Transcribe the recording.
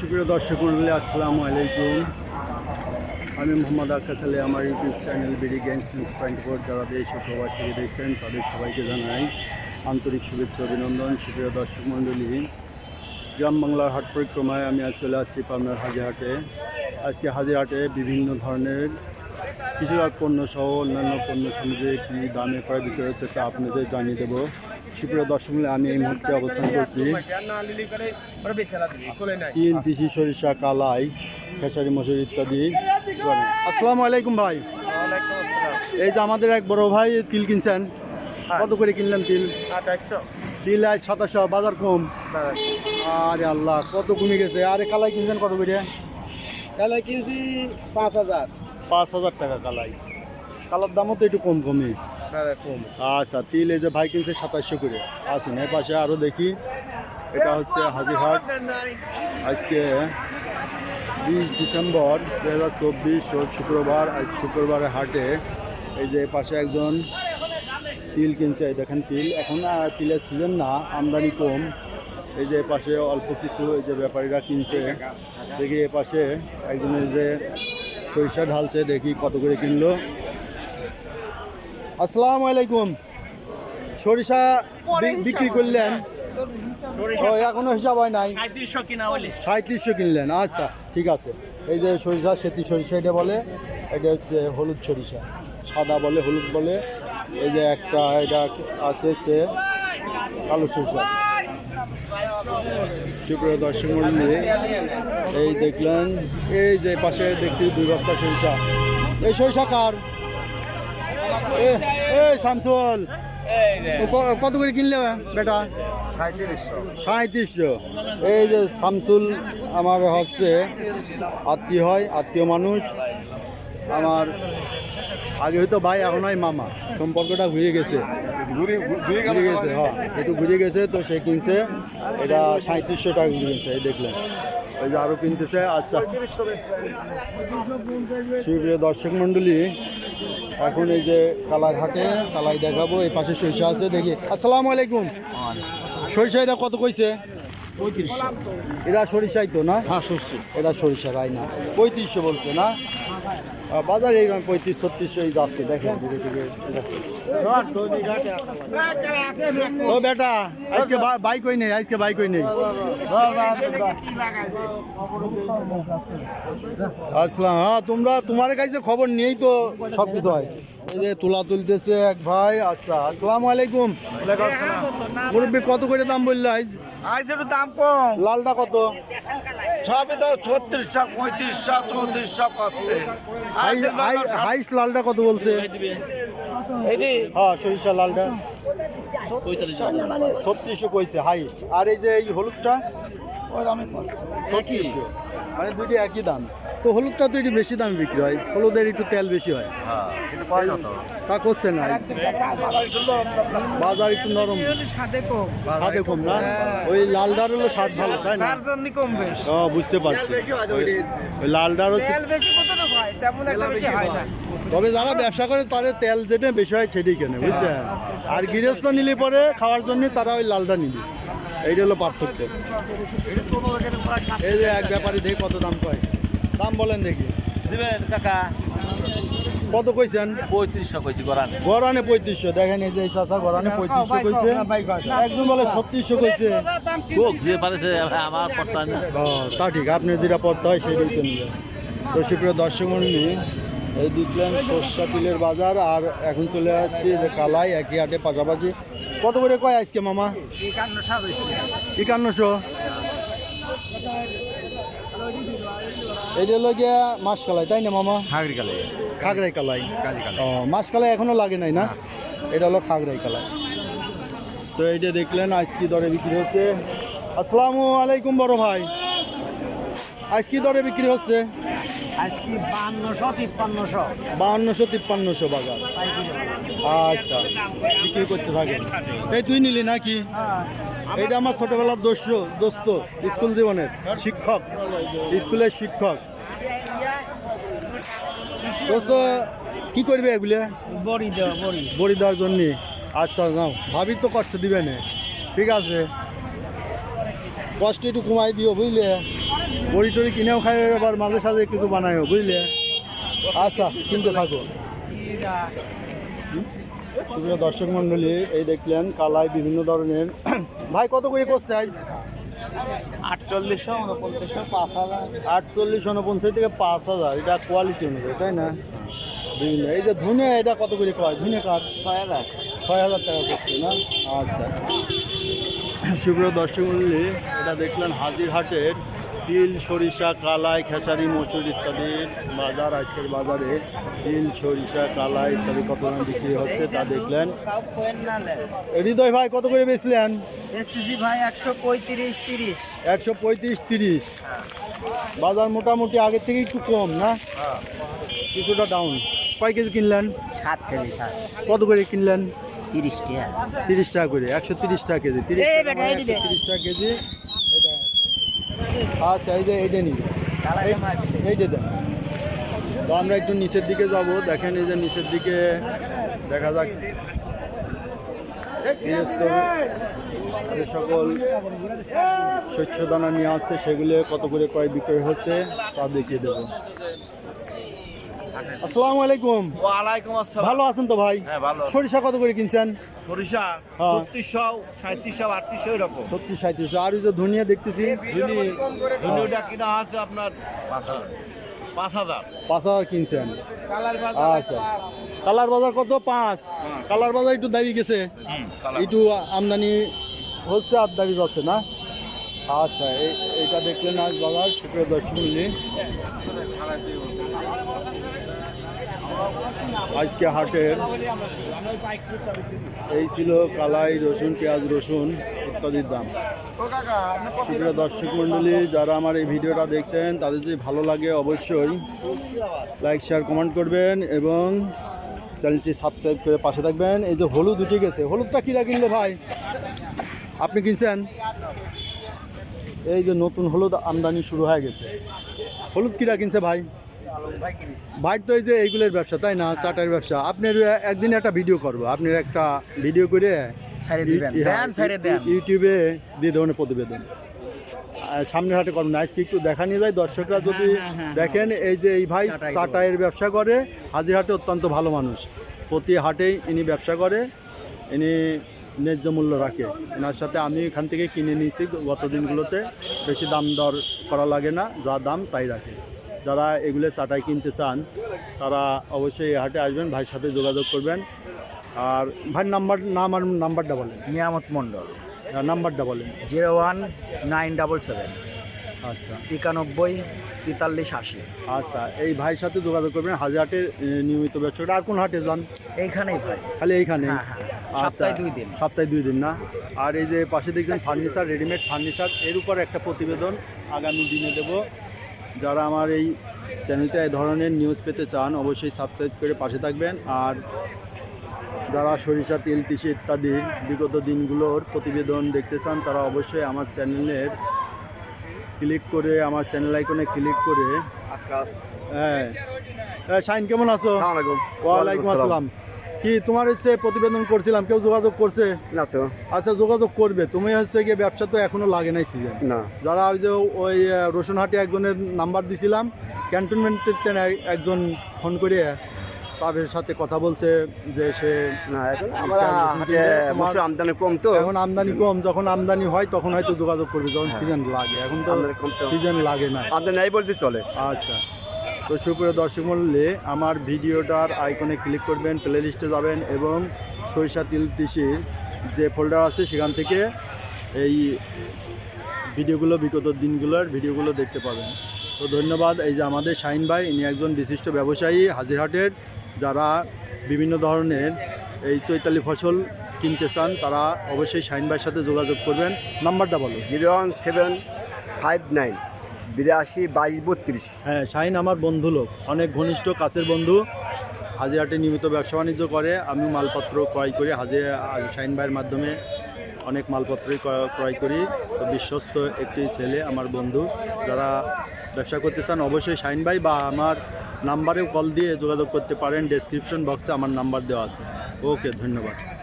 সুপ্রিয় দর্শক মন্ডলী, আসসালামু আলাইকুম। আমি মোহাম্মদ আকাশ আলী, আমার YouTube channel BD gangs news twenty four যারা দেশ ও প্রবাস থেকে দেখছেন, তাদের সবাইকে জানাই আন্তরিক শুভেচ্ছা অভিনন্দন। সুপ্রিয় দর্শক মণ্ডলী গ্রাম বাংলার হাট পরিক্রমায় আমি আজ চলে আসছি পাবনার হাজিরহাটে। আজকে হাজিরহাটে বিভিন্ন ধরনের কৃষিজাত পণ্য সহ অন্যান্য পণ্য সামগ্রী কী দামে ক্রয় বিক্রয় হচ্ছে তা আপনাদের জানিয়ে দেবো। সুপ্রিয় দর্শক আমি এই মুহূর্তে অবস্থান করছি তিল তিসি সরিষা কালাই খেসারি মসুর ইত্যাদি। আসসালামু আলাইকুম ভাই। এই যে আমাদের এক বড় ভাই তিল কিনছেন। কত করে কিনলেন তিল? তিল আজ সাতাশশো বাজার কম। আরে আল্লাহ কত কমে গেছে। আরে কালাই কিনছেন কত করে? কালাই কিনছি পাঁচ হাজার। পাঁচ হাজার টাকা কালাই। কালার দামও তো একটু কম কমই। আচ্ছা তিল এই যে ভাই কিনছে সাতাশশো করে। আসুন, এর পাশে আরও দেখি। এটা হচ্ছে হাজিরহাট আজকে বিশ ডিসেম্বর দু হাজার চব্বিশ শুক্রবার, আজ শুক্রবারের হাটে। এই যে পাশে একজন তিল কিনছে দেখেন তিল। এখন তিলের সিজন না, আমদানি কম। এই যে পাশে অল্প কিছু এই যে ব্যাপারীরা কিনছে। দেখি এ পাশে একজন এই যে সরিষা ঢালছে, দেখি কত করে কিনলো। আসসালামু আলাইকুম। সরিষা বিক্রি করলেন? ও এখনও হিসাব হয় নাই? সাঁত্রিশশো কিনলেন আচ্ছা ঠিক আছে। এই যে সরিষা সেতি সরিষা এটা বলে এটা হচ্ছে হলুদ সরিষা। সাদা বলে হলুদ বলে। এই যে একটা এটা আছে হচ্ছে কালো সরিষা। সুপ্রিয় দর্শক মন্ডলী এই দেখলেন এই যে পাশে দেখতে দুই বস্তা সরিষা। এই সরিষা কার? এই শামসুল কত করে কিনলে বেটা? সাঁত্রিশশো এই যে শামসুল আমার হচ্ছে আত্মীয় হয় আত্মীয় মানুষ। আমার আগে হয়তো ভাই এখন হয় মামা। সম্পর্কটা ঘুরে গেছে। ঘুরে গেছে হ্যাঁ একটু ঘুরে গেছে তো সে কিনছে। এটা সাঁত্রিশশো টাকা ঘুরে কিনছে এই দেখলেন। ওই যে আরও কিনতেছে আচ্ছা। সুপ্রিয় দর্শক মণ্ডলী এখন এই যে কালার হাটে কালাই দেখাবো এই পাশে সরিষা আছে দেখি। আসসালামু আলাইকুম। সরিষা এটা কত কইছে? এরা সরিষাই তো না? হ্যাঁ এরা সরিষা রাই না? পঁয়ত্রিশশো বলছে না? বাজারে এইরকম পঁয়ত্রিশ ছত্রিশশো এই যাচ্ছে দেখেন ধীরে ধীরে ও বেটা আজকে বাইক হই নেই আজকে বাইক ওই নেই। আসলাম হ্যাঁ তোমরা তোমার কাছে খবর নিয়েই তো সব কিছু হয়। এই যে তুলা তুলতেছে এক ভাই আচ্ছা আসসালামু আলাইকুম। মুরব্বী কত করে দাম বলল আজ? আজ দাম কম। লালটা কত? সবই তো ছত্রিশশো পঁয়ত্রিশশো চৌত্রিশশো পাচ্ছে হাই- হাই- হাইস লালটা কত বলছে? এটি? হ্যাঁ সরিষা লালটা। ছত্রিশশো। কইছে হাইস্ট আর এই যে এই হলুদটা? ওই দামে ছত্রিশশো মানে দুটি একই দাম। তো হলুদটা তো একটু বেশি দামে বিক্রি হয়। হলুদের একটু তেল বেশি হয়। তা। করছে না। বাজার একটু নরম। সাথে কম। স্বাদে কম না? ওই লালটার হলো স্বাদ ভালো তাই না? তার কম বেশ। ও বুঝতে পারছি। ওই- ওই লালটার হচ্ছে তেল বেশি কত না তেমন একটা বেশি হয় না। তবে যারা ব্যবসা করে তাদের তেল যেটা বেশি হয় সেটাই কেনে বুঝছেন আর গৃহস্থ নিলে পরে খাওয়ার জন্য তারা ওই লালটা নিবে। এইটা হলো পার্থক্য। এই যে এক ব্যাপারী দেখি কত দাম কয়। দাম বলেন দেখি। দিবেন কাকা। কত কইছেন? পঁয়ত্রিশশো কইছি করান গরানে পঁয়ত্রিশশো। দেখেন এই যে এই চাষা গরানে পঁয়ত্রিশশো কইছে। একজন বলে ছত্রিশশো কইছে। কোক যে পারেছে আমার পড়তা না। তা ঠিক আপনি যেটা পড়তে হয় তো নিবেন তো সুপ্রিয় দর্শক মন্ডলী এই দেখলেন সর্ষা তিলের বাজার আর এখন চলে যাচ্ছে যে কালাই একই হাটে পাশাপাশি। কত করে কয় আজকে মামা? একান্ন একান্নশো? এটা হলো গিয়া মাছ কালাই তাই না মামা? হাগরি কালে খাগড়াই কালাই। ও মাছ কালাই এখনও লাগে নাই না? এটা হলো খাগড়াই কালাই। তো এইটা দেখলেন আজ কি দরে বিক্রি হচ্ছে? আসসালামু আলাইকুম বড় ভাই। আজ কি দরে বিক্রি হচ্ছে? আজকে বান্নশো তিপ্পান্নশো। বাহান্নশো তিপ্পান্নশো বাজার। আচ্ছা বিক্রি করতে থাকে এই তুই নিলি নাকি? এইটা আমার ছোটবেলার দোস্ত দোস্ত স্কুল জীবনের শিক্ষক স্কুলের শিক্ষক। দোস্ত কি করবে এগুলো? বড়ি দেওয়া বড়ি। বড়ি দেওয়ার জন্যে। আচ্ছা নাও। ভাবির তো কষ্ট দিবে না। ঠিক আছে। কষ্ট একটু কমাই দিও বুঝলে? বড়ি টড়ি কিনেও খাই আবার মাঝে সাঝে কিছু বানায়ও বুঝলে? আচ্ছা কিনতে থাকো। সুপ্রিয় দর্শক মণ্ডলী, এই দেখলেন কালাই বিভিন্ন ধরনের। ভাই, কত করে করছে আজ? আটচল্লিশশো উনপঞ্চাশশো পাঁচ হাজার আটচল্লিশ থেকে পাঁচ হাজার। এটা কোয়ালিটি অনুযায়ী, তাই না? বিভিন্ন। এই যে ধুনে, এটা কত করে কয়? ধুনে কাঠ ছয় হাজার ছয় হাজার টাকা করছে, না? আচ্ছা। সুপ্রিয় দর্শক মণ্ডলী, এটা দেখলেন হাজিরহাটের তিল সরিষা কালাই খেসারি মসুর ইত্যাদি বাজার আজকের বাজারে তিল সরিষা কালাই ইত্যাদি কত বিক্রি হচ্ছে তা দেখলেন। হৃদয় ভাই কত করে বেচলেন? একশো পঁয়ত্রিশ তিরিশ। বাজার মোটামুটি আগের থেকে একটু কম না? কিছুটা ডাউন কয় কেজি কিনলেন? সাত কেজি কত করে কিনলেন? তিরিশ টাকা। তিরিশ টাকা করে একশো তিরিশ টাকা কেজি। তিরিশ টাকা। তিরিশ টাকা কেজি। আচ্ছা এই যে এইটা নিবে এইটা দেন তো আমরা একটু নিচের দিকে যাব। দেখেন, এই যে নিচের দিকে দেখা যাক। যে সকল শস্য দানা নিয়ে আসছে, সেগুলো কত করে কয় বিক্রয় হচ্ছে, তা দেখিয়ে দেবো। আসসালামু আলাইকুম। ওয়ালাইকুম আসসালাম। ভালো আছেন তো ভাই? হ্যাঁ ভালো সরিষা কত করে কিনছেন? সরিষা হ্যাঁ। ছত্রিশশো সাঁত্রিশশো আটত্রিশশো এরকম। সত্যি সাঁত্রিশ আর ওই যে ধনিয়া দেখতেছি ধনুটা কিনা আছে আপনার? পাঁচ হাজার। পাঁচ হাজার। কিনছেন। কালার আচ্ছা। কালার বাজার কত? পাঁচ। কালার বাজার একটু দাবি গেছে। একটু আমদানি হচ্ছে আর দাবি যাচ্ছে না? আচ্ছা এই এইটা দেখলেন আজ বাজার সুপ্রিয় দর্শক আজকে হাটের এই ছিল কালাই, রসুন, পেঁয়াজ, রসুন ইত্যাদির দাম। সুপ্রিয় দর্শক মণ্ডলী, যারা আমার এই ভিডিওটা দেখছেন, তাদের যদি ভালো লাগে অবশ্যই লাইক শেয়ার কমেন্ট করবেন এবং চ্যানেলটি সাবস্ক্রাইব করে পাশে থাকবেন। এই যে হলুদ উঠে গেছে। হলুদটা কিরা কিনলো ভাই? আপনি কিনছেন? এই যে নতুন হলুদ আমদানি শুরু হয়ে গেছে। হলুদ কিরা কিনছে ভাই? ভাই তো এই যে এইগুলোর ব্যবসা তাই না? চাটার ব্যবসা। আপনার একদিন একটা ভিডিও করব। আপনার একটা ভিডিও করে হ্যাঁ, ইউটিউবে দিয়ে দেবেন প্রতিবেদন। সামনের হাটে করবেন আজকে একটু দেখা নিয়ে যায় দর্শকরা যদি হ্যাঁ, হ্যাঁ, দেখেন এই যে এই ভাই চাটাই চাটাইয়ের ব্যবসা করে হাজিরহাটে অত্যন্ত ভালো মানুষ। প্রতি হাটেই ইনি ব্যবসা করে ইনি ন্যায্য মূল্য রাখে। এনার সাথে আমি এখান থেকে কিনে নিয়েছি গত দিনগুলোতে। বেশি দাম দর করা লাগে না। যা দাম তাই রাখে। যারা এগুলো চাটাই কিনতে চান তারা অবশ্যই এই হাটে আসবেন ভাইয়ের সাথে যোগাযোগ করবেন। আর ভাইয়ের নাম্বার নাম আর নাম্বারটা বলেন। নিয়ামত মণ্ডল। আর নাম্বারটা বলেন। Zero one nine double seven. আচ্ছা। একানব্বই তেতাল্লিশ আশি। আচ্ছা এই ভাইয়ের সাথে যোগাযোগ করবেন হাজারহাটের নিয়মিত ব্যবসাটা আর কোন হাটে যান? এইখানেই ভাই। খালি এইখানে হ্যাঁ, হ্যাঁ। আচ্ছা সপ্তাহে দুই দিন। সপ্তাহে দুই দিন না? আর এই যে পাশে দেখছেন ফার্নিচার রেডিমেড ফার্নিচার এর উপর একটা প্রতিবেদন আগামী দিনে দেব। যারা আমার এই চ্যানেলটা এই ধরনের নিউজ পেতে চান অবশ্যই সাবস্ক্রাইব করে পাশে থাকবেন। আর যারা সরিষা তেল তিসি ইত্যাদির বিগত দিনগুলোর প্রতিবেদন দেখতে চান তারা অবশ্যই আমার চ্যানেলের ক্লিক করে আমার চ্যানেল আইকনে ক্লিক করে হ্যাঁ। হ্যাঁ শাইন কেমন আছো? ওয়ালাইকুম আসসালাম। কি তোমার হচ্ছে প্রতিবেদন করছিলাম কেউ যোগাযোগ করছে? না তো। আচ্ছা যোগাযোগ করবে। তুমি হচ্ছে গিয়ে ব্যবসা তো এখনও লাগে নাই সিজন না। যারা ওই যে ওই আহ, রসুনহাটে একজনের নাম্বার দিছিলাম ক্যান্টনমেন্টের একজন ফোন করে তাদের সাথে কথা বলছে যে সে আমদানি কম তো। এখন আমদানি কম যখন আমদানি হয় তখন হয়তো যোগাযোগ করবে যখন সিজন লাগে। এখন তো। সিজন লাগে না আমদানি নাই বলতে চলে। আচ্ছা। তো সুপ্রিয় দর্শক মূল্যে আমার ভিডিওটার আইকনে ক্লিক করবেন প্লে লিস্টে যাবেন এবং সরিষা তিল তিসির যে ফোল্ডার আছে সেখান থেকে এই ভিডিওগুলো, বিগত দিনগুলোর ভিডিওগুলো দেখতে পাবেন। তো ধন্যবাদ। এই যে আমাদের শাহিন ভাই, ইনি একজন বিশিষ্ট ব্যবসায়ী হাজিরহাটের। যারা বিভিন্ন ধরনের এই চৈতালি ফসল কিনতে চান, তারা অবশ্যই শাহিন ভাইয়ের সাথে যোগাযোগ করবেন। নাম্বারটা বলো। Zero one seven five nine. বিরাশি, বাইশ, বত্রিশ। হ্যাঁ শাহিন আমার বন্ধু লোক। অনেক ঘনিষ্ঠ, কাছের বন্ধু। হাজিরাটে নিয়মিত ব্যবসা বাণিজ্য করে। আমি মালপত্র ক্রয় করি। হাজির শাহিন ভাইয়ের মাধ্যমে অনেক মালপত্রই ক্রয়- করি। তো বিশ্বস্ত একটি ছেলে, আমার বন্ধু। যারা ব্যবসা করতে চান, অবশ্যই শাহিন ভাই বা আমার নাম্বারেও কল দিয়ে যোগাযোগ করতে পারেন। ডেসক্রিপশন বক্সে আমার নাম্বার দেওয়া আছে। ওকে, ধন্যবাদ।